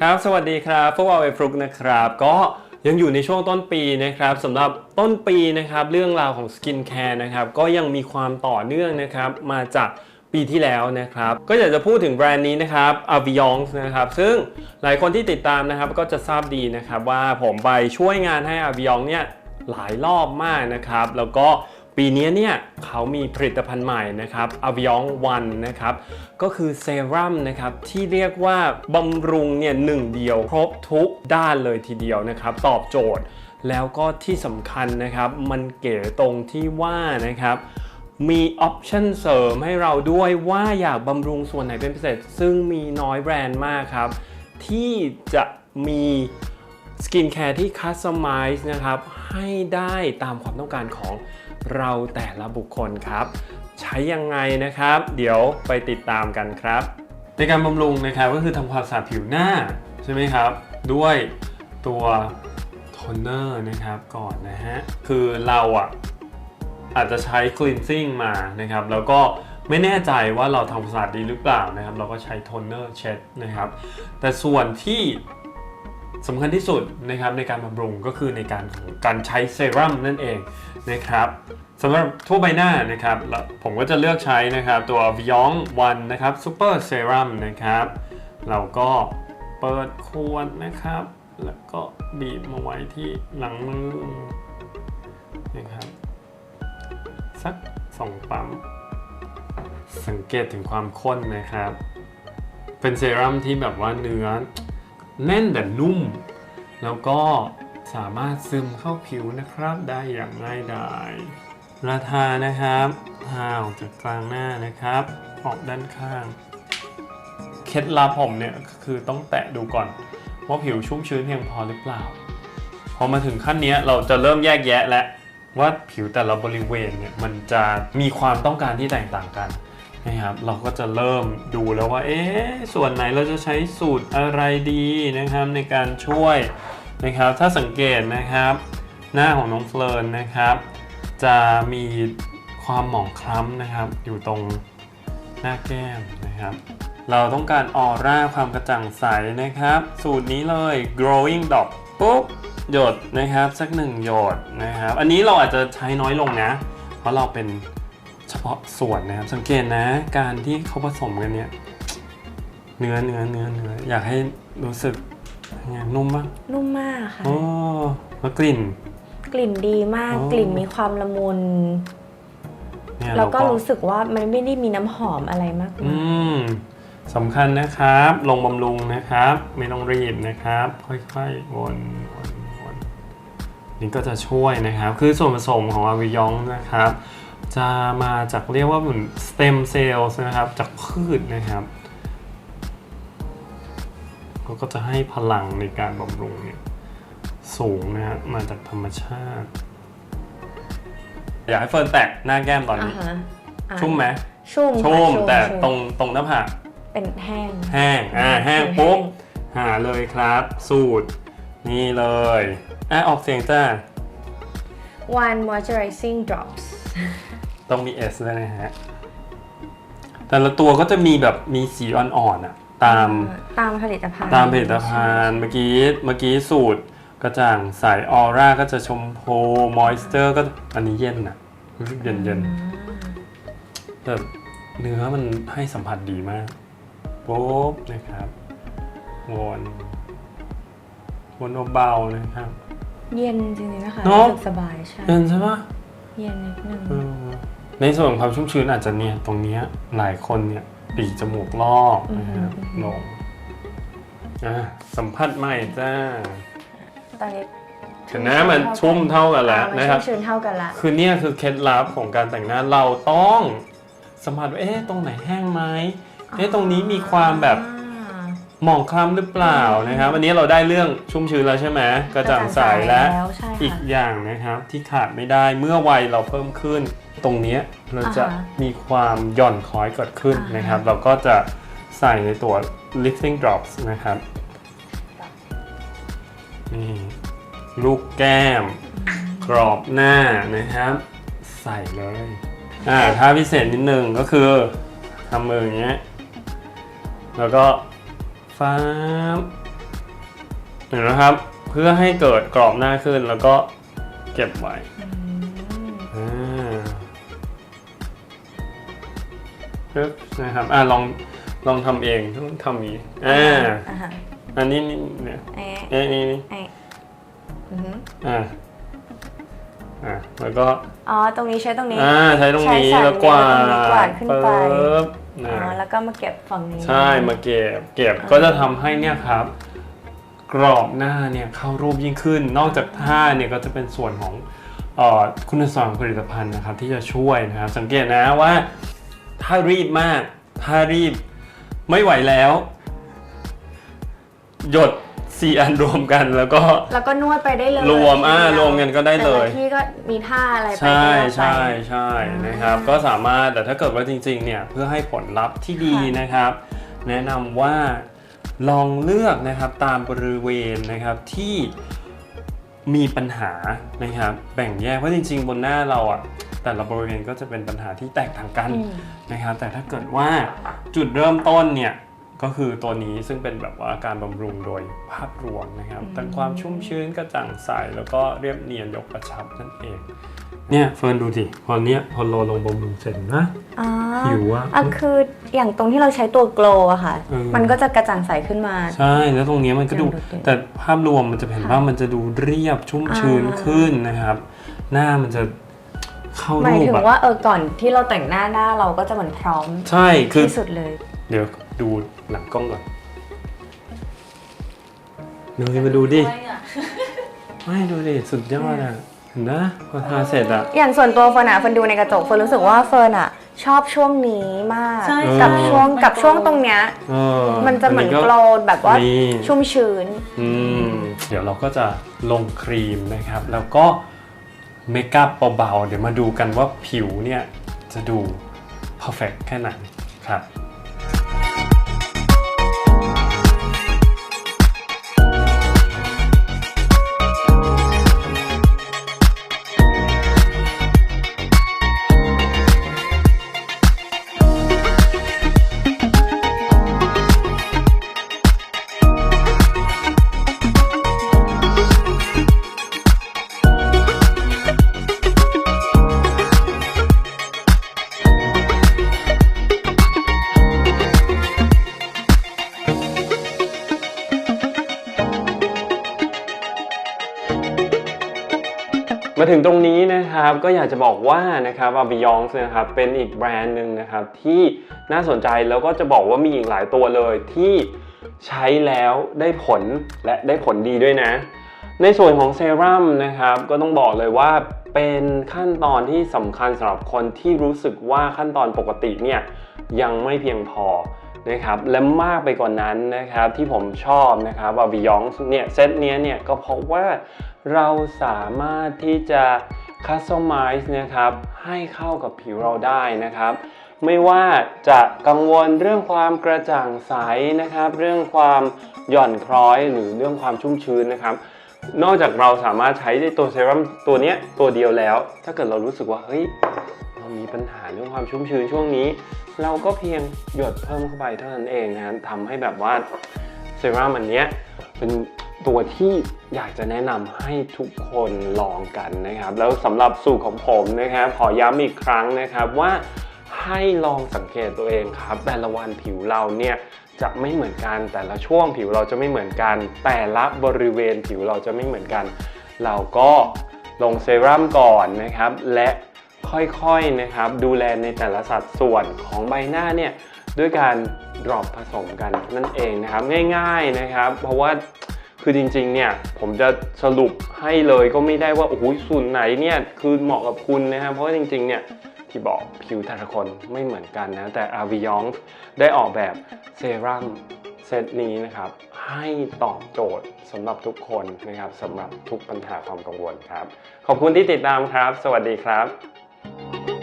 ครับสวัสดีครับพวกเราเอฟรุกนะครับ ก็ยังอยู่ในช่วงต้นปีนะครับสำหรับต้นปีนะครับเรื่องราวของสกินแคร์นะครับก็ยังมีความต่อเนื่องนะครับมาจากปีที่แล้วนะครับ ก็อยากจะพูดถึงแบรนด์นี้นะครับ a v i o n นะครับ ซึ่งหลายคนที่ติดตามนะครับก็จะทราบดีนะครับว่าผมไปช่วยงานให้ a v i o n เนี่ยหลายรอบมากนะครับ แล้วก็ ปีนี้เนี่ยเขามีผลิตภัณฑ์ใหม่นะครับ a v i o n One นะครับ ก็คือเซรั่มนะครับ ที่เรียกว่าบำรุงเนี่ยหนึ่งเดียว ครบทุกด้านเลยทีเดียวนะครับ ตอบโจทย์ แล้วก็ที่สำคัญนะครับ มันเก๋ตรงที่ว่านะครับมีออปชันเสริมให้เราด้วยว่าอยากบำรุงส่วนไหนเป็นพิเศษ ซึ่งมีน้อยแบรนด์มากครับ ที่จะมี สกินแคร์ที่คัสตอมไมซ์นะครับให้ได้ตามความต้องการของเราแต่ละบุคคลครับ ใช้ยังไงนะครับ เดี๋ยวไปติดตามกันครับ ในการบำรุงนะครับก็คือทำความสะอาดผิวหน้าใช่ไหมครับ ด้วยตัวโทนเนอร์นะครับก่อนนะฮะ คือเราอะอาจจะใช้ cleansing มานะครับ แล้วก็ไม่แน่ใจว่าเราทำความสะอาดดีหรือเปล่านะครับ เราก็ใช้โทนเนอร์เช็ดนะครับ แต่ส่วนที่ สำคัญที่สุดนะครับในการบำรุงก็คือในการของการใช้เซรั่มนั่นเองนะครับสำหรับทั่วใบหน้านะครับผมก็จะเลือกใช้นะครับตัว v i o n 1นะครับ Super Serum นะครับเราก็เปิดขวดนะครับ แล้วก็บีบมาไว้ที่หลังมือนะครับสักสองปั๊ม สังเกตถึงความข้นนะครับ เป็นเซรั่มที่แบบว่าเนื้อ แน่นแต่นุ่ม แล้วก็สามารถซึมเข้าผิวนะครับได้อย่างง่ายดายราทานะครับทาออกจากกลางหน้านะครับ ออกด้านข้าง เคล็ดลับผมเนี่ยคือต้องแตะดูก่อน ว่าผิวชุ่มชื้นเพียงพอหรือเปล่า พอมาถึงขั้นนี้เราจะเริ่มแยกแยะแล้วว่าผิวแต่ละบริเวณเนี่ยมันจะมีความต้องการที่แตกต่างกัน นะครับเราก็จะเริ่มดูแล้วว่าเอ๊ะส่วนไหนเราจะใช้สูตรอะไรดีนะครับในการช่วยนะครับ ถ้าสังเกตนะครับ หน้าของน้องเฟิร์นนะครับ จะมีความหมองคล้ำนะครับ อยู่ตรงหน้าแก้มนะครับ เราต้องการออร่าความกระจ่างใสนะครับ สูตรนี้เลย growing dot ปุ๊บหยดนะครับสักหนึ่งหยดนะครับ อันนี้เราอาจจะใช้น้อยลงนะ เพราะเราเป็น ฉพาะส่วนนะครับ สังเกตนะ การที่เขาผสมกันเนี่ย เนื้อเนื้อเนื้อเนื้ออยากให้รู้สึกยังไงนุ่มปะนุ่มมากค่ะโอ้แล้วกลิ่น กลิ่นดีมาก อ๋อ กลิ่นมีความละมุน เนี่ยแล้วก็เรารู้สึกว่ามันไม่ได้มีน้ำหอมอะไรมากอืมายมสำคัญนะครับ ลงบำรุงนะครับ ไม่ต้องรีบนะครับ ค่อยๆวนวนวนนี่ก็จะช่วยนะครับ คือส่วนผสมของอาวิยองนะครับ จะมาจากเรียกว่าเหมือนสเต็มเซลล์นะครับ จากพืชนะครับเขาก็จะให้พลังในการบำรุงเนี่ยสูงนะฮะมาจากธรรมชาติ อยากให้เฟิร์นแตกหน้าแก้มตอนอ่านี้ฮะอ่าชุ่มไหมชุ่มค่ะชุ่มแต่ชุ่มตรงตรงหน้าผากเป็นแห้ง แห้งอ่าแห้งปุ๊บหาเลยครับ สูตร นี่เลยอะออกเสียงจ้า one moisturizing drops ต้องมี S ด้วยนะฮะ แต่ละตัวก็จะมีแบบมีสีอ่อนๆอะตามตามผลิตภัณฑ์ตามผลิตภัณฑ์เมื่อกี้เมื่อกี้สูตรกระจ่างใสออร่าก็จะชมพูมอยส์เจอร์ก็อันนี้เย็นอะรู้สึกเย็นเย็นๆแบบเนื้อมันให้สัมผัสดีมากปุ๊บนะครับวนวนเบาๆนะครับ เย็นจริงๆนะคะเนอะ รู้สึกสบายใช่ เย็นใช่ปะ เย็นนิดนึงเออในส่วนของความชุ่มชื้นอาจจะเนี่ยตรงเนี้ยหลายคนเนี่ยปีกจมูกลอกนะครับลงอะสัมผัสใหม่จ้าตอนนี้เห็นนะมันชุ่มเท่ากันแล้วอ่ามันะครับ ชุ่มชื้นเท่ากันละ คือเนี่ยคือเคล็ดลับของการแต่งหน้าเราต้องสัมผัสว่าเอ๊ะตรงไหนแห้งไหมเอ๊ะตรงนี้มีความแบบอ่า หมองคล้ำหรือเปล่านะครับวันนี้เราได้เรื่องชุ่มชื้นแล้วใช่ไหมกระจ่างใสและใช่อีกค่ะอย่างนะครับที่ขาดไม่ได้เมื่อวัยเราเพิ่มขึ้น ตรงเนี้ยเราจะอ่าฮะมีความหย่อนคล้อยเกิดขึ้นอ่าฮะ นะครับ เราก็จะใส่ในตัว lifting drops นะครับนี่ลูกแก้ม กรอบหน้านะครับ ใส่เลยอ่าถ้าพิเศษนิดนึงก็คือทำมืออย่างเงี้ยแล้วก็ ฟ้าบเห็นไหมครับ เพื่อให้เกิดกรอบหน้าขึ้นแล้วก็เก็บไว้อืมอ่าปึ๊บนะครับอ่าลองลองทำเองต้องทำอย่างนี้อ่าอ่าฮะอันนี้นี่เนี่ยไอ้เอ้ยนี่นี่ไอ้อือหืออ่าอ่าแล้วก็อ๋อตรงนี้ใช้ตรงนี้อ่าใช้ตรงนี้ใช้สายแล้วกวานิ้วตรงนี้กวาดขึ้นไปปึ๊บ อ๋นะอแล้วก็มาเก็บฝั่งนี้ ใช่มาเก็บเก็บก็จะทำให้เนี่ยครับ กรอบหน้าเนี่ยเข้ารูปยิ่งขึ้น นอกจากท่าเนี่ยก็จะเป็นส่วนของเอ่อคุณสมบัติของผลิตภัณฑ์นะครับ ที่จะช่วยนะครับ สังเกตนะว่า ถ้ารีบมาก ถ้ารีบไม่ไหวแล้ว หยด สี่อันรวมกันแล้วก็ แล้วก็นวดไปได้เลยรวมอ่ารวมกันก็ได้เลย แต่ละที่ก็มีท่าอะไรไปใช่ก็ว่าไป ใช่ใช่นะครับก็สามารถแต่ถ้าเกิดว่าจริงๆเนี่ยเพื่อให้ผลลัพธ์ที่ดีค่ะนะครับ แนะนำว่าลองเลือกนะครับตามบริเวณนะครับที่มีปัญหานะครับแบ่งแยกเพราะจริง ๆ บนหน้าเราอะแต่ละบริเวณก็จะเป็นปัญหาที่แตกต่างกันอืม นะครับแต่ถ้าเกิดว่าจุดเริ่มต้นเนี่ย ก็คือตัวนี้ซึ่งเป็นแบบว่าการบำรุงโดยภาพรวมนะครับทั้งความชุ่มชื้นกระจ่างใสแล้วก็เรียบเนียนยกกระชับนั่นเอง เนี่ยเฟิร์นดูสิพอเนี้ยพอเราลงบำรุงเสร็จนะอ๋อผิวอะอะคืออย่างตรงที่เราใช้ตัวโกลอะค่ะ เออ มันก็จะกระจ่างใสขึ้นมา ใช่แล้วตรงเนี้ยมันก็ดูอย่างโดดเด่นแต่ภาพรวมมันจะเห็นว่ามันจะดูเรียบชุ่มชื้นอ่า ขึ้นนะครับ หน้ามันจะเข้าหมายรูปถึงอะว่าเออก่อนที่เราแต่งหน้าหน้าเราก็จะเหมือนพร้อมใช่คือ ที่สุดเลย เดี๋ยวดูหลังกล้องก่อนดูสิมาดูดิ ไม่ดูดิ สุดยอดอะ เห็นนะพอทาเสร็จอะ อย่างส่วนตัวเฟิร์นอะเฟิร์นดูในกระจกเฟิร์นรู้สึกว่าเฟิร์นอะชอบช่วงนี้มาก ใช่กับใช่ช่วงมันกับช่วงโกลว์ตรงเนี้ย เออมันจะเหมือนก็ โกลว์แบบว่านี่ชุ่มชื้น อืมเดี๋ยวเราก็จะลงครีมนะครับ แล้วก็เมคอัพเบาๆ เดี๋ยวมาดูกันว่าผิวเนี่ย จะดู perfect แค่ไหนครับ ถึงตรงนี้นะครับก็อยากจะบอกว่านะครับอาบิยองส์นะครับเป็นอีกแบรนด์หนึ่งนะครับที่น่าสนใจแล้วก็จะบอกว่ามีอีกหลายตัวเลยที่ใช้แล้วได้ผลและได้ผลดีด้วยนะ ในส่วนของเซรั่มนะครับก็ต้องบอกเลยว่าเป็นขั้นตอนที่สำคัญสำหรับคนที่รู้สึกว่าขั้นตอนปกติเนี่ยยังไม่เพียงพอ นะครับและมากไปกว่านนั้นนะครับที่ผมชอบนะครับอาบิยองเนี่ยเซตเนี้ยเนี่ยก็เพราะว่าเราสามารถที่จะ customize นะครับให้เข้ากับผิวเราได้นะครับ ไม่ว่าจะกังวลเรื่องความกระจ่างใสนะครับ เรื่องความหย่อนคล้อยหรือเรื่องความชุ่มชื้นนะครับ นอกจากเราสามารถใช้ตัวเซรั่มตัวเนี้ยตัวเดียวแล้ว ถ้าเกิดเรารู้สึกว่าเฮ้ย เรามีปัญหาเรื่องความชุ่มชื้นช่วงนี้ เราก็เพียงหยดเพิ่มเข้าไปเท่านั้นเองนะทำให้แบบว่าเซรั่มอันเนี้ยเป็นตัวที่อยากจะแนะนำให้ทุกคนลองกันนะครับ แล้วสำหรับสูตรของผมนะครับขอย้ำอีกครั้งนะครับว่าให้ลองสังเกตตัวเองครับ แต่ละวันผิวเราเนี่ยจะไม่เหมือนกันแต่ละช่วงผิวเราจะไม่เหมือนกัน แต่ละบริเวณผิวเราจะไม่เหมือนกัน เราก็ลงเซรั่มก่อนนะครับ และ ค่อยๆนะครับ ดูแลในแต่ละสัดส่วนของใบหน้าเนี่ยด้วยการดรอปผสมกันนั่นเองนะครับ ง่ายๆนะครับ เพราะว่าคือจริงๆเนี่ยผมจะสรุปให้เลยก็ไม่ได้ว่าโอ้โหสูตรไหนเนี่ยคือเหมาะกับคุณนะครับเพราะว่าจริงๆเนี่ยที่บอกผิวแต่ละคนไม่เหมือนกันนะแต่ a v i o n ได้ออกแบบเซรั่มเซตนี้นะครับ ให้ตอบโจทย์สำหรับทุกคนนะครับสำหรับทุกปัญหาความกังวลครับ ขอบคุณที่ติดตามครับ สวัสดีครับ Bye.